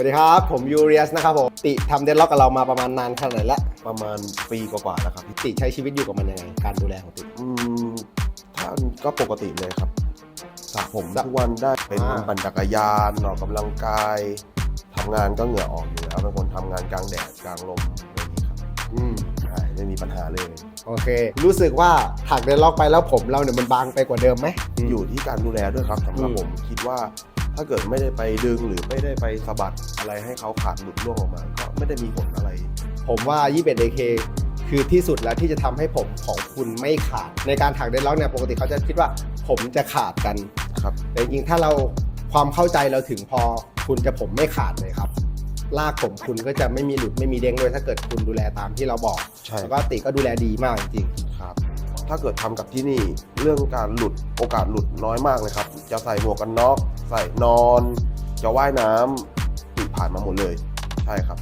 วัสดีครับ ผมยูเรียสนะครับผมติทำเดนล็อกกับเรามาประมาณนานขนาดไหนละประมาณปีกว่าๆแล้วครับติใช้ชีวิตอยู่กับมันยังไง การดูแลของติอืมท่านก็ปกติเลยครับสระผมทุกวันได้เป็นอ่า ปั่นจักรยานออกกำลังกายทำงานก็เหงื่อออกอยู่แล้วเป็นคนทำงานกลางแดดกลางลมอะไรอย่างนี้ครับอืมใช่ไม่มีปัญหาเลย โอเค รู้สึกว่าถักเดนล็อกไปแล้วผมเราเนี่ยมันบางไปกว่าเดิมไหม อยู่ที่การดูแลด้วยครับสำหรับอืม ผมคิดว่า ถ้าเกิดไม่ได้ไปดึงหรือไม่ได้ไปสะบัดอะไรให้เขาขาดหลุดร่วงออกมาก็ไม่ได้มีผลอะไร ผมว่า 21 AK คือที่สุดแล้วที่จะทำให้ผมของคุณไม่ขาด ในการถักเดนล็อกเนี่ยปกติเขาจะคิดว่าผมจะขาดกันครับแต่จริงๆถ้าเราความเข้าใจเราถึงพอคุณจะผมไม่ขาดเลยครับลากผมคุณก็จะไม่มีหลุดไม่มีเด้งด้วยถ้าเกิดคุณดูแลตามที่เราบอกใช่แล้วก็ติก็ดูแลดีมากจริงครับ ถ้าเกิดทำกับที่นี่เรื่องการหลุดโอกาสหลุดน้อยมากเลยครับ จะใส่หมวกกันน็อก ใส่นอน จะว่ายน้ำติผ่านมาหมดเลย ใช่ครับ